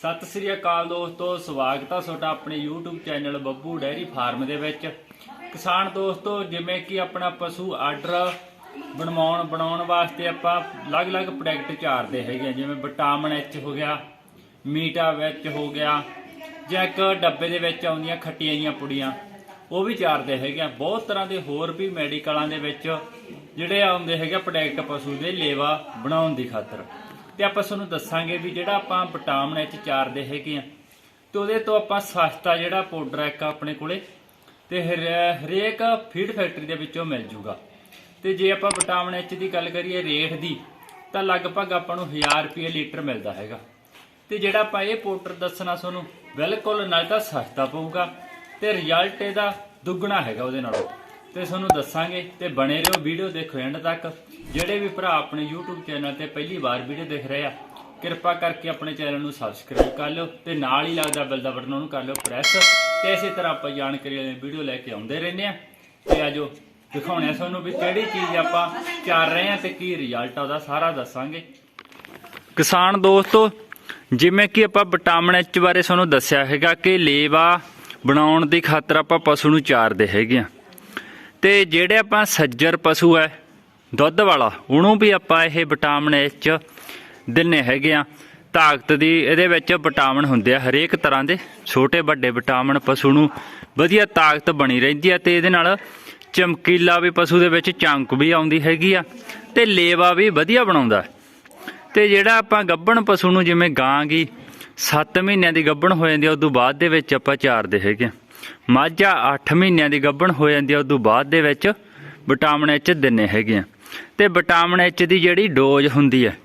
ਸਤਿ ਸ੍ਰੀ ਅਕਾਲ ਦੋਸਤੋ ਸਵਾਗਤ ਆ ਤੁਹਾਡਾ ਆਪਣੇ YouTube channel Babbu dairy farm ਦੇ ਵਿੱਚ। ਕਿਸਾਨ ਦੋਸਤੋ ਜਿਵੇਂ ਕਿ ਆਪਣਾ ਪਸ਼ੂ ਆਰਡਰ ਬਣਵਾਉਣ ਬਣਾਉਣ ਵਾਸਤੇ ਆਪਾਂ ਅਲੱਗ-ਅਲੱਗ ਪ੍ਰੋਡਕਟ ਚਾਰਦੇ ਹੈਗੇ ਆ, ਜਿਵੇਂ ਵਿਟਾਮਿਨ ਐਚ ਹੋ ਗਿਆ ਮੀਟਾ ਵਿੱਚ ਹੋ ਗਿਆ ਜਾਂ ਇੱਕ ਡੱਬੇ ਦੇ ਵਿੱਚ ਆਉਂਦੀਆਂ ਖੱਟੀਆਂ ਜੀਆਂ ਪੁੜੀਆਂ ਉਹ ਵੀ ਚਾਰਦੇ ਹੈਗੇ ਆ। ਬਹੁਤ ਤਰ੍ਹਾਂ ਦੇ ਹੋਰ ਵੀ ਮੈਡੀਕਲਾਂ ਦੇ ਵਿੱਚ ਜਿਹੜੇ ਆਉਂਦੇ ਹੈਗੇ ਪ੍ਰੋਡਕਟ ਪਸ਼ੂ ਦੇ ਲੇਵਾ ਬਣਾਉਣ ਦੀ ਖਾਤਰ। ਤੇ ਆਪਾਂ ਤੁਹਾਨੂੰ ਦੱਸਾਂਗੇ ਵੀ ਜਿਹੜਾ ਆਪਾਂ ਵਿਟਾਮਿਨ ਐਚ ਚਾਰਦੇ ਹੈਗੇ ਆ, ਤੇ ਉਹਦੇ ਤੋਂ ਆਪਾਂ ਸਸਤਾ ਜਿਹੜਾ ਪਾਊਡਰ ਇੱਕ ਆਪਣੇ ਕੋਲੇ, ਤੇ ਹਰ- ਹਰੇਕ ਫੀਡ ਫੈਕਟਰੀ ਦੇ ਵਿੱਚੋਂ ਮਿਲ ਜੂਗਾ। ਤੇ ਜੇ ਆਪਾਂ ਵਿਟਾਮਿਨ ਐਚ ਦੀ ਗੱਲ ਕਰੀਏ ਰੇਟ ਦੀ, ਤਾਂ ਲਗਭਗ ਆਪਾਂ ਨੂੰ 1000 ਰੁਪਏ ਲੀਟਰ ਮਿਲਦਾ ਹੈਗਾ। ਤੇ ਜਿਹੜਾ ਆਪਾਂ ਇਹ ਪਾਊਡਰ ਦੱਸਣਾ ਤੁਹਾਨੂੰ, ਬਿਲਕੁਲ ਨਾਲ ਤਾਂ ਸਸਤਾ ਪਊਗਾ, ਤੇ ਰਿਜ਼ਲਟ ਇਹਦਾ ਦੁੱਗਣਾ ਹੈਗਾ ਉਹਦੇ ਨਾਲੋਂ। ਤੇ ਤੁਹਾਨੂੰ ਦੱਸਾਂਗੇ ਤੇ ਬਣੇ ਰਹੋ ਵੀਡੀਓ ਦੇਖੋ ਐਂਡ ਤੱਕ। ਜਿਹੜੇ ਵੀ ਭਰਾ ਆਪਣੇ YouTube ਚੈਨਲ ਤੇ ਪਹਿਲੀ ਵਾਰ ਵੀਡੀਓ ਦੇਖ ਰਹੇ ਆ, ਕਿਰਪਾ ਕਰਕੇ ਆਪਣੇ ਚੈਨਲ ਨੂੰ ਸਬਸਕ੍ਰਾਈਬ ਕਰ ਲਿਓ ਤੇ ਨਾਲ ਹੀ ਲੱਗਦਾ ਬੈਲ ਦਾ ਬਟਨ ਉਹਨੂੰ ਕਰ ਲਿਓ ਪ੍ਰੈਸ ਤੇ ਇਸੇ ਤਰ੍ਹਾਂ ਆਪਾਂ ਜਾਣਕਾਰੀ ਵਾਲੀ ਵੀਡੀਓ ਲੈ ਕੇ ਆਉਂਦੇ ਰਹਿੰਦੇ ਆ। ਤੇ ਆਜੋ ਦਿਖਾਉਣੇ ਆ ਤੁਹਾਨੂੰ ਵੀ ਕਿਹੜੀ ਚੀਜ਼ ਆਪਾਂ ਚਾਰ ਰਹੇ ਆ ਤੇ ਕੀ ਰਿਜ਼ਲਟ ਆ ਉਹਦਾ ਸਾਰਾ ਦੱਸਾਂਗੇ। ਕਿਸਾਨ ਦੋਸਤੋ, ਜਿਵੇਂ ਕਿ ਆਪਾਂ ਵਿਟਾਮਿਨ ਐਚ ਬਾਰੇ ਤੁਹਾਨੂੰ ਦੱਸਿਆ ਹੈਗਾ ਕਿ ਲੇਵਾ ਬਣਾਉਣ ਦੀ ਖਾਤਰ ਆਪਾਂ ਪਸ਼ੂ ਨੂੰ ਚਾਰਦੇ ਹੈਗੇ ਆ। ਤੇ ਜਿਹੜੇ ਆਪਾਂ ਸੱਜਰ ਪਸ਼ੂ ਹੈ ਦੁੱਧ ਵਾਲਾ, ਉਹਨੂੰ ਵੀ ਆਪਾਂ ਇਹ ਵਿਟਾਮਿਨ ਐਚ ਦਿੰਨੇ ਹੈਗੇ ਆ ਤਾਕਤ ਦੀ ਇਹਦੇ ਵਿੱਚ ਵਿਟਾਮਿਨ ਹੁੰਦੇ ਆ ਹਰੇਕ ਤਰ੍ਹਾਂ ਦੇ, ਛੋਟੇ ਵੱਡੇ ਵਿਟਾਮਿਨ ਪਸ਼ੂ ਨੂੰ ਵਧੀਆ ਤਾਕਤ ਬਣੀ ਰਹਿੰਦੀ ਆ ਤੇ ਇਹਦੇ ਨਾਲ ਚਮਕੀਲਾ ਵੀ ਪਸ਼ੂ ਦੇ ਵਿੱਚ ਚਮਕ ਵੀ ਆਉਂਦੀ ਹੈਗੀ ਆ ਤੇ ਲੇਵਾ ਵੀ ਵਧੀਆ ਬਣਾਉਂਦਾ ਤੇ ਜਿਹੜਾ ਆਪਾਂ ਗੱਭਣ ਪਸ਼ੂ ਨੂੰ ਜਿਵੇਂ ਗਾਂ ਗੀ 7 ਮਹੀਨਿਆਂ ਦੀ ਗੱਭਣ ਹੋ ਜਾਂਦੀ ਆ ਤੋਂ ਬਾਅਦ ਦੇ ਵਿੱਚ ਆਪਾਂ ਚਾਰਦੇ ਹੈਗੇ ਆ। ਮਾਝਾ ਆ 8 ਮਹੀਨਿਆਂ ਦੀ ਗੱਭਣ ਹੋ ਜਾਂਦੀ ਆ, ਉਦੋਂ ਬਾਅਦ ਦੇ ਵਿੱਚ ਵਿਟਾਮਿਨ ਐਚ ਦਿੰਨੇ ਹੈਗੇ ਆ। ਤੇ ਵਿਟਾਮਿਨ ਐਚ ਦੀ ਜਿਹੜੀ ਡੋਜ਼ ਹੁੰਦੀ ਹੈ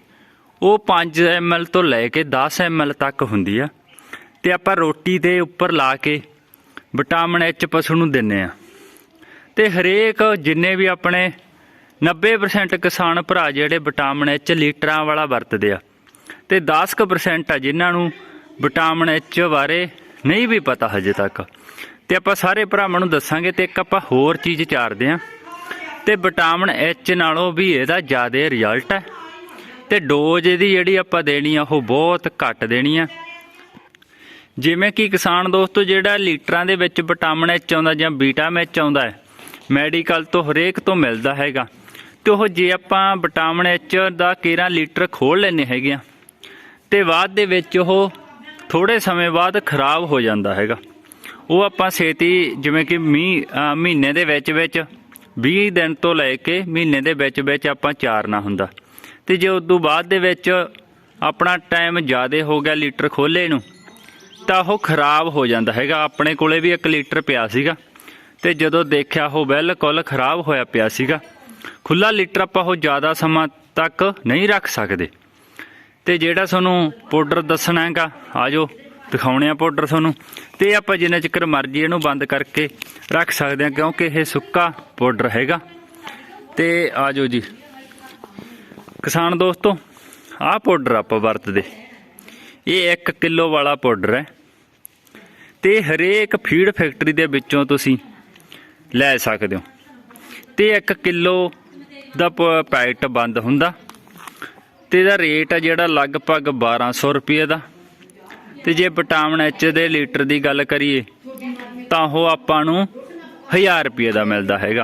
ਉਹ 5 ml ਤੋਂ ਲੈ ਕੇ 10 ml ਤੱਕ ਹੁੰਦੀ ਆ। ਤੇ ਆਪਾਂ ਰੋਟੀ ਦੇ ਉੱਪਰ ਲਾ ਕੇ ਵਿਟਾਮਿਨ ਐਚ ਪਸ਼ੂ ਨੂੰ ਦਿੰਨੇ ਆ। ਤੇ ਹਰੇਕ ਜਿੰਨੇ ਵੀ ਆਪਣੇ 90% ਕਿਸਾਨ ਭਰਾ ਜਿਹੜੇ ਵਿਟਾਮਿਨ ਐਚ ਲੀਟਰਾਂ ਵਾਲਾ ਵਰਤਦੇ ਆ, ਤੇ 10% ਆ ਜਿਨ੍ਹਾਂ ਨੂੰ ਵਿਟਾਮਿਨ ਐਚ ਬਾਰੇ ਨਹੀਂ ਵੀ ਪਤਾ ਹਜੇ ਤੱਕ। ਤੇ ਆਪਾਂ ਸਾਰੇ ਭਰਾਵਾਂ ਨੂੰ ਦੱਸਾਂਗੇ ਤੇ ਇੱਕ ਆਪਾਂ ਹੋਰ ਚੀਜ਼ ਚਾਰਦੇ ਆ। ਤੇ ਵਿਟਾਮਿਨ ਐਚ ਨਾਲੋਂ ਵੀ ਇਹਦਾ ਜ਼ਿਆਦਾ ਰਿਜ਼ਲਟ ਹੈ। ਤੇ ਡੋਜ਼ ਇਹਦੀ ਜਿਹੜੀ ਆਪਾਂ ਦੇਣੀ ਆ, ਉਹ ਬਹੁਤ ਘੱਟ ਦੇਣੀ ਆ। ਜਿਵੇਂ ਕਿ ਕਿਸਾਨ ਦੋਸਤੋ, ਜਿਹੜਾ ਲੀਟਰਾਂ ਦੇ ਵਿੱਚ ਵਿਟਾਮਿਨ ਐਚ ਆਉਂਦਾ ਜਾਂ ਵਿਟਾਮਿਨ ਐਚ ਆਉਂਦਾ ਹੈ, ਮੈਡੀਕਲ ਤੋਂ ਹਰੇਕ ਤੋਂ ਮਿਲਦਾ ਹੈਗਾ। ਤੇ ਉਹ ਜੇ ਆਪਾਂ ਵਿਟਾਮਿਨ ਐਚ ਦਾ ਕੇਰਾ ਲੀਟਰ ਖੋਲ ਲੈਨੇ ਹੈਗੇ ਆ, ਤੇ ਬਾਅਦ ਦੇ ਵਿੱਚ ਉਹ ਥੋੜੇ ਸਮੇਂ ਬਾਅਦ ਖਰਾਬ ਹੋ ਜਾਂਦਾ ਹੈਗਾ। ਉਹ ਆਪਾਂ ਛੇਤੀ ਜਿਵੇਂ ਕਿ ਮੀਂਹ ਮਹੀਨੇ ਦੇ ਵਿੱਚ ਵਿੱਚ 20 ਦਿਨ ਤੋਂ ਲੈ ਕੇ ਮਹੀਨੇ ਦੇ ਵਿੱਚ ਵਿੱਚ ਆਪਾਂ ਚਾਰਨਾ ਹੁੰਦਾ। ਤੇ ਜੇ ਉਦੋਂ ਬਾਅਦ ਦੇ ਵਿੱਚ ਆਪਣਾ ਟਾਈਮ ਜ਼ਿਆਦਾ ਹੋ ਗਿਆ ਲੀਟਰ ਖੋਲੇ ਨੂੰ, ਤਾਂ ਉਹ ਖਰਾਬ ਹੋ ਜਾਂਦਾ ਹੈਗਾ। ਆਪਣੇ ਕੋਲੇ ਵੀ 1 ਲੀਟਰ ਪਿਆ ਸੀਗਾ ਤੇ ਜਦੋਂ ਦੇਖਿਆ ਉਹ ਬਿਲਕੁਲ ਖਰਾਬ ਹੋਇਆ ਪਿਆ ਸੀਗਾ। ਖੁੱਲਾ ਲੀਟਰ ਆਪਾਂ ਉਹ ਜ਼ਿਆਦਾ ਸਮਾਂ ਤੱਕ ਨਹੀਂ ਰੱਖ ਸਕਦੇ। ਤੇ ਜਿਹੜਾ ਤੁਹਾਨੂੰ ਪਾਊਡਰ ਦੱਸਣਾ ਹੈਗਾ, ਆਜੋ, ਦਿਖਾਉਣੇ ਆ ਪਾਊਡਰ ਤੁਹਾਨੂੰ। ਤੇ ਆਪਾਂ ਜਿੰਨਾ ਚਿਰ ਮਰਜ਼ੀ ਇਹਨੂੰ ਬੰਦ ਕਰਕੇ ਰੱਖ ਸਕਦੇ ਹਾਂ, ਕਿਉਂਕਿ ਇਹ ਸੁੱਕਾ ਪਾਊਡਰ ਹੈਗਾ। ਤੇ ਆਜੋ ਜੀ। ਕਿਸਾਨ ਦੋਸਤੋ, ਆਹ ਪਾਊਡਰ ਆਪਾਂ ਵਰਤਦੇ। ਇਹ 1 ਕਿਲੋ ਵਾਲਾ ਪਾਊਡਰ ਹੈ। ਤੇ ਹਰੇਕ ਫੀਡ ਫੈਕਟਰੀ ਦੇ ਵਿੱਚੋਂ ਤੁਸੀਂ ਲੈ ਸਕਦੇ ਹੋ। ਤੇ 1 ਕਿਲੋ ਦਾ ਪੈਕਟ ਬੰਦ ਹੁੰਦਾ। ਤੇ ਇਹਦਾ ਰੇਟ ਆ ਜਿਹੜਾ ਲਗਭਗ 1200 ਰੁਪਏ ਦਾ। ਤੇ ਜੇ ਵਿਟਾਮਿਨ ਐਚ ਦੇ ਲੀਟਰ ਦੀ ਗੱਲ ਕਰੀਏ, ਤਾਂ ਉਹ ਆਪਾਂ ਨੂੰ 1000 ਰੁਪਏ ਦਾ ਮਿਲਦਾ ਹੈਗਾ।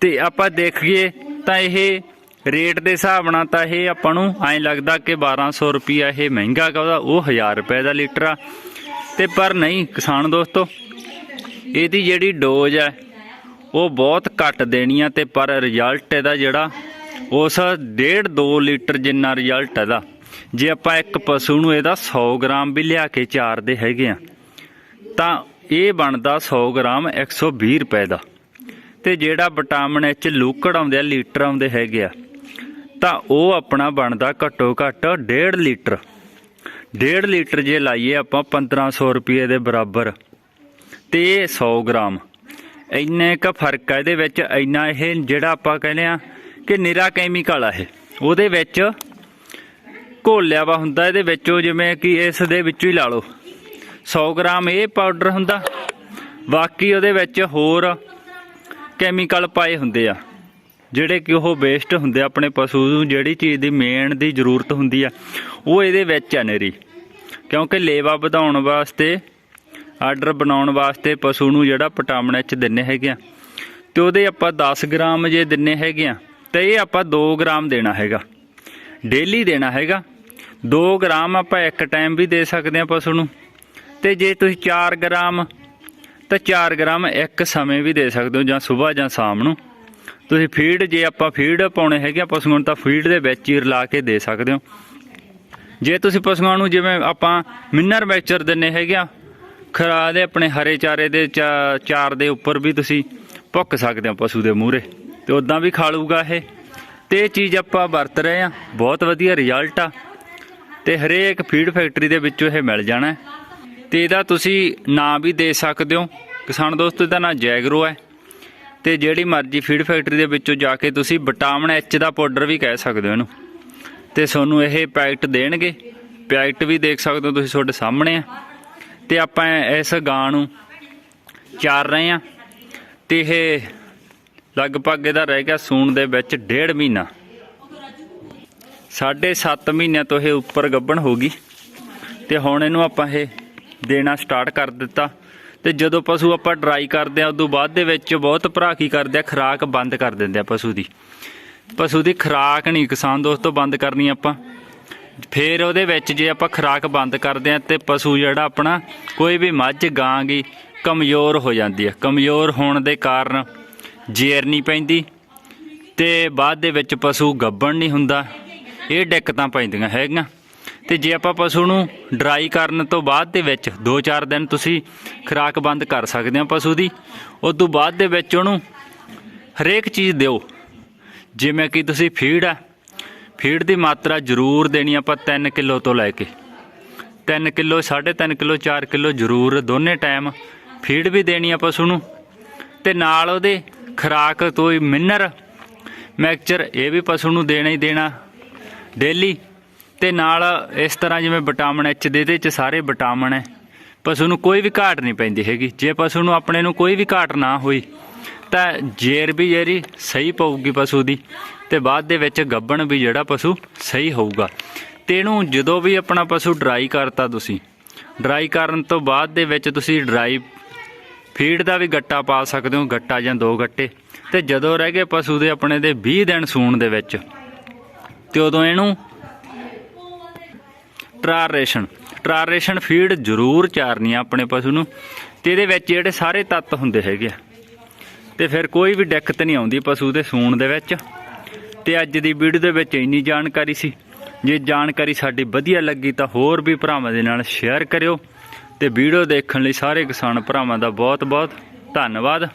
ਤੇ ਆਪਾਂ ਦੇਖੀਏ, ਤਾਂ ਇਹ ਰੇਟ ਦੇ ਹਿਸਾਬ ਨਾਲ ਤਾਂ ਇਹ ਆਪਾਂ ਨੂੰ ਐਂ ਲੱਗਦਾ ਕਿ 1200 ਰੁਪਿਆ ਇਹ ਮਹਿੰਗਾ ਗਾ ਉਹਦਾ, ਉਹ 1000 ਰੁਪਏ ਦਾ ਲੀਟਰ ਆ। ਤੇ ਪਰ ਨਹੀਂ, ਕਿਸਾਨ ਦੋਸਤੋ, ਇਹਦੀ ਜਿਹੜੀ ਡੋਜ਼ ਹੈ ਉਹ ਬਹੁਤ ਘੱਟ ਦੇਣੀ ਆ ਤੇ ਪਰ ਰਿਜ਼ਲਟ ਇਹਦਾ ਜਿਹੜਾ ਉਸ 1.5 2 ਲੀਟਰ ਜਿੰਨਾ ਰਿਜ਼ਲਟ ਇਹਦਾ। ਜੇ ਆਪਾਂ ਇੱਕ ਪਸ਼ੂ ਨੂੰ ਇਹਦਾ 100 ਗ੍ਰਾਮ ਵੀ ਲਿਆ ਕੇ ਚਾਰਦੇ ਹੈਗੇ ਆ, ਤਾਂ ਇਹ ਬਣਦਾ 100 ਗ੍ਰਾਮ 120 ਰੁਪਏ ਦਾ। ਤੇ ਜਿਹੜਾ ਵਿਟਾਮਿਨ ਐਚ ਲੂਕੜ ਆਉਂਦੇ ਆ, ਲੀਟਰ ਆਉਂਦੇ ਹੈਗੇ ਆ, ਤਾਂ ਉਹ ਆਪਣਾ ਬਣਦਾ ਘੱਟੋ ਘੱਟ 1.5 ਲੀਟਰ। 1.5 ਲੀਟਰ ਜੇ ਲਾਈਏ ਆਪਾਂ 1500 ਰੁਪਏ ਦੇ ਬਰਾਬਰ, ਤੇ 100 ਗ੍ਰਾਮ। ਇੰਨੇ ਕ ਫ਼ਰਕ ਹੈ ਇਹਦੇ ਵਿੱਚ, ਇੰਨਾ ਇਹ ਜਿਹੜਾ ਆਪਾਂ ਕਹਿੰਦੇ ਆ ਕਿ ਨਿਰਾ ਕੈਮੀਕਲ ਆ ਇਹ ਉਹਦੇ ਵਿੱਚ ਘੋਲਿਆ ਵਾ ਹੁੰਦਾ, ਇਹਦੇ ਵਿੱਚੋਂ ਜਿਵੇਂ ਕਿ ਇਸ ਦੇ ਵਿੱਚੋਂ ਹੀ ਲਾ ਲਓ। 100 ਗ੍ਰਾਮ ਇਹ ਪਾਊਡਰ ਹੁੰਦਾ। ਬਾਕੀ ਉਹਦੇ ਵਿੱਚ ਹੋਰ ਕੈਮੀਕਲ ਪਾਏ ਹੁੰਦੇ ਆ, ਜਿਹੜੇ ਕਿ ਉਹ ਵੇਸਟ ਹੁੰਦੇ ਆ ਆਪਣੇ ਪਸ਼ੂ ਨੂੰ, ਜਿਹੜੀ ਚੀਜ਼ ਦੀ ਮੇਨ ਦੀ ਜ਼ਰੂਰਤ ਹੁੰਦੀ ਆ, ਉਹ ਇਹਦੇ ਵਿੱਚ ਆ ਨੇਰੀ। ਕਿਉਂਕਿ ਲੇਵਾ ਵਧਾਉਣ ਵਾਸਤੇ ਆਰਡਰ ਬਣਾਉਣ ਵਾਸਤੇ ਪਸ਼ੂ ਨੂੰ ਜਿਹੜਾ ਵਿਟਾਮਿਨ ਐਚ ਦਿੰਨੇ ਹੈਗੇ ਆ। ਤੇ ਉਹਦੇ ਆਪਾਂ 10 ਗ੍ਰਾਮ ਜੇ ਦਿੰਨੇ ਹੈਗੇ ਆ ਤੇ ਇਹ ਆਪਾਂ 2 ਗ੍ਰਾਮ ਦੇਣਾ ਹੈਗਾ। ਡੇਲੀ ਦੇਣਾ ਹੈਗਾ। 2 ਗ੍ਰਾਮ ਆਪਾਂ ਇੱਕ ਟਾਈਮ ਵੀ ਦੇ ਸਕਦੇ ਆ ਪਸ਼ੂ ਨੂੰ ਤੇ ਜੇ ਤੁਸੀਂ 4 ਗ੍ਰਾਮ, ਤਾਂ 4 ਗ੍ਰਾਮ ਇੱਕ ਸਮੇਂ ਵੀ ਦੇ ਸਕਦੇ ਹੋ, ਜਾਂ ਸਵੇਰ ਜਾਂ ਸ਼ਾਮ ਨੂੰ। ਤੁਸੀਂ ਫੀਡ ਜੇ ਆਪਾਂ ਫੀਡ ਪਾਉਣੇ ਹੈਗੇ ਆ ਪਸ਼ੂਆਂ ਨੂੰ ਤਾਂ ਫੀਡ ਦੇ ਵਿੱਚ ਹੀ ਰਲਾ ਕੇ ਦੇ ਸਕਦੇ ਹੋ। ਜੇ ਤੁਸੀਂ ਪਸ਼ੂਆਂ ਨੂੰ ਜਿਵੇਂ ਆਪਾਂ ਮਿਨਰ ਮੈਚਰ ਦਿੰਨੇ ਹੈਗੇ ਆ, ਖਰਾ ਦੇ ਆਪਣੇ ਹਰੇ ਚਾਰੇ ਦੇ ਚਾ- ਚਾਰ ਦੇ ਉੱਪਰ ਵੀ ਤੁਸੀਂ ਭੁੱਕ ਸਕਦੇ ਹੋ ਪਸ਼ੂ ਦੇ ਮੂਹਰੇ। ਤੇ ਉਦਾਂ ਵੀ ਖਾ ਲੂਗਾ ਇਹ। ਤੇ ਇਹ ਚੀਜ਼ ਆਪਾਂ ਵਰਤ ਰਹੇ ਆ ਬਹੁਤ ਵਧੀਆ ਰਿਜ਼ਲਟ ਆ। ਤੇ ਹਰੇਕ ਫੀਡ ਫੈਕਟਰੀ ਦੇ ਵਿੱਚੋਂ ਇਹ ਮਿਲ ਜਾਣਾ। ਹੈ। ਤੇ ਇਹਦਾ ਤੁਸੀਂ ਨਾਂ ਵੀ ਦੇ ਸਕਦੇ ਹੋ। ਕਿਸਾਨ ਦੋਸਤੋ, ਇਹਦਾ ਨਾਂ ਜੈਗਰੋ ਹੈ। ਤੇ ਜਿਹੜੀ ਮਰਜ਼ੀ ਫੀਡ ਫੈਕਟਰੀ ਦੇ ਵਿੱਚੋਂ ਜਾ ਕੇ ਤੁਸੀਂ ਵਿਟਾਮਿਨ ਐਚ ਦਾ ਪਾਊਡਰ ਵੀ ਕਹਿ ਸਕਦੇ ਹੋ ਇਹਨੂੰ। ਤੇ ਤੁਹਾਨੂੰ ਇਹ ਪੈਕਟ ਦੇਣਗੇ। ਪੈਕਟ ਵੀ ਦੇਖ ਸਕਦੇ ਹੋ ਤੁਸੀਂ ਤੁਹਾਡੇ ਸਾਹਮਣੇ ਆ। ਤੇ ਆਪਾਂ ਇਸ ਗਾਂ ਨੂੰ ਚਾਰ ਰਹੇ ਆ ਤੇ ਇਹ ਲਗਭਗ ਇਹਦਾ ਰਹਿ ਗਿਆ ਸੂਣ ਦੇ ਵਿੱਚ ਡੇਢ ਮਹੀਨਾ। ਸਾਢੇ 7 ਮਹੀਨਿਆਂ ਤੋਂ ਇਹ ਉੱਪਰ ਗੱਭਣ ਹੋ ਗਈ ਤੇ ਹੁਣ ਇਹਨੂੰ ਆਪਾਂ ਇਹ ਦੇਣਾ ਸਟਾਰਟ ਕਰ ਦਿੱਤਾ। ਤੇ ਜਦੋਂ ਪਸ਼ੂ ਆਪਾਂ ਡਰਾਈ ਕਰਦੇ ਆ ਉਦੋਂ ਬਾਅਦ ਦੇ ਵਿੱਚ ਬਹੁਤ ਭਰਾ ਕੀ ਕਰਦੇ ਆ, ਖੁਰਾਕ ਬੰਦ ਕਰ ਦਿੰਦੇ ਆ ਪਸ਼ੂ ਦੀ। ਪਸ਼ੂ ਦੀ ਖੁਰਾਕ ਨਹੀਂ, ਕਿਸਾਨ ਦੋਸਤੋ ਬੰਦ ਕਰਨੀ ਆਪਾਂ। ਫੇਰ ਉਹਦੇ ਵਿੱਚ ਜੇ ਆਪਾਂ ਖੁਰਾਕ ਬੰਦ ਕਰਦੇ ਆ ਤੇ ਪਸ਼ੂ ਜਿਹੜਾ ਆਪਣਾ ਕੋਈ ਵੀ ਮੱਝ, ਗਾਂ ਗਈ ਕਮਜ਼ੋਰ ਹੋ ਜਾਂਦੀ ਹੈ ਕਮਜ਼ੋਰ ਹੋਣ ਦੇ ਕਾਰਨ ਜੇਰ ਨਹੀਂ ਪੈਂਦੀ ਤੇ ਬਾਅਦ ਦੇ ਵਿੱਚ ਪਸ਼ੂ ਗੱਬਣ ਨਹੀਂ ਹੁੰਦਾ। ਇਹ ਦਿੱਕਤਾਂ ਪੈਂਦੀਆਂ ਹੈਗੀਆਂ। ਤੇ ਜੇ ਆਪਾਂ ਪਸ਼ੂ ਨੂੰ ਡਰਾਈ ਕਰਨ ਤੋਂ ਬਾਅਦ ਦੇ ਵਿੱਚ 2-4 ਦਿਨ ਤੁਸੀਂ ਖੁਰਾਕ ਬੰਦ ਕਰ ਸਕਦੇ ਹੋ ਪਸ਼ੂ ਦੀ, ਉਸ ਤੋਂ ਬਾਅਦ ਦੇ ਵਿੱਚ ਉਹਨੂੰ ਹਰੇਕ ਚੀਜ਼ ਦਿਓ। ਜਿਵੇਂ ਕਿ ਤੁਸੀਂ ਫੀਡ ਆ, ਫੀਡ ਦੀ ਮਾਤਰਾ ਜ਼ਰੂਰ ਦੇਣੀ ਆਪਾਂ 3 ਕਿਲੋ ਤੋਂ ਲੈ ਕੇ। 3 ਕਿਲੋ 3.5 ਕਿਲੋ 4 ਕਿਲੋ ਜ਼ਰੂਰ ਦੋਨੇ ਟਾਈਮ ਫੀਡ ਵੀ ਦੇਣੀ ਆ ਪਸ਼ੂ ਨੂੰ। ਤੇ ਨਾਲ ਉਹਦੇ ਖੁਰਾਕ ਤੋਂ ਹੀ ਮਿਨਰ ਮੈਕਚਰ ਇਹ ਵੀ ਪਸ਼ੂ ਨੂੰ ਦੇਣਾ ਹੀ ਦੇਣਾ। ਡੇਲੀ ਤੇ ਨਾਲ ਇਸ ਤਰ੍ਹਾਂ ਜਿਵੇਂ ਵਿਟਾਮਿਨ ਐਚ ਦੇ ਇਹਦੇ ਚ ਸਾਰੇ ਵਿਟਾਮਿਨ ਹੈ। ਪਸ਼ੂ ਨੂੰ ਕੋਈ ਵੀ ਘਾਟ ਨਹੀਂ ਪੈਂਦੀ ਹੈਗੀ। ਜੇ ਪਸ਼ੂ ਨੂੰ ਆਪਣੇ ਨੂੰ ਕੋਈ ਵੀ ਘਾਟ ਨਾ ਹੋਈ, ਤਾਂ ਜੇਰ ਵੀ ਜਿਹੜੀ ਸਹੀ ਪਊਗੀ ਪਸ਼ੂ ਦੀ ਤੇ ਬਾਅਦ ਦੇ ਵਿੱਚ ਗੱਬਣ ਵੀ ਜਿਹੜਾ ਪਸ਼ੂ ਸਹੀ ਹੋਊਗਾ। ਤੇ ਇਹਨੂੰ ਜਦੋਂ ਵੀ ਆਪਣਾ ਪਸ਼ੂ ਡਰਾਈ ਕਰਤਾ ਤੁਸੀਂ ਡਰਾਈ ਕਰਨ ਤੋਂ ਬਾਅਦ ਦੇ ਵਿੱਚ ਤੁਸੀਂ ਡਰਾਈ ਫੀਡ ਦਾ ਵੀ ਗੱਟਾ ਪਾ ਸਕਦੇ ਹੋ, ਗੱਟਾ ਜਾਂ ਦੋ ਗੱਟੇ। ਤੇ ਜਦੋਂ ਰਹਿ ਗਏ ਪਸ਼ੂ ਦੇ ਆਪਣੇ ਦੇ 20 ਦਿਨ ਸੂਣ ਦੇ ਵਿੱਚ, ਤੇ ਉਦੋਂ ਇਹਨੂੰ ਟਰਾਰੇਸ਼ਨ ਟਰਾਰੇਸ਼ਨ ਫੀਡ ਜ਼ਰੂਰ ਚਾਰਨੀ ਆ ਆਪਣੇ ਪਸ਼ੂ ਨੂੰ। ਤੇ ਇਹਦੇ ਵਿੱਚ ਜਿਹੜੇ ਸਾਰੇ ਤੱਤ ਹੁੰਦੇ ਹੈਗੇ ਆ। ਤੇ ਫਿਰ ਕੋਈ ਵੀ ਦਿੱਕਤ ਨਹੀਂ ਆਉਂਦੀ ਪਸ਼ੂ ਦੇ ਸੂਣ ਦੇ ਵਿੱਚ। ਤੇ ਅੱਜ ਦੀ ਵੀਡੀਓ ਦੇ ਵਿੱਚ ਇੰਨੀ ਜਾਣਕਾਰੀ ਸੀ। ਜੇ ਜਾਣਕਾਰੀ ਸਾਡੀ ਵਧੀਆ ਲੱਗੀ ਤਾਂ ਹੋਰ ਵੀ ਭਰਾਵਾਂ ਦੇ ਨਾਲ ਸ਼ੇਅਰ ਕਰਿਓ। ਤੇ ਵੀਡੀਓ ਦੇਖਣ ਲਈ ਸਾਰੇ ਕਿਸਾਨ ਭਰਾਵਾਂ ਦਾ ਬਹੁਤ ਬਹੁਤ ਧੰਨਵਾਦ।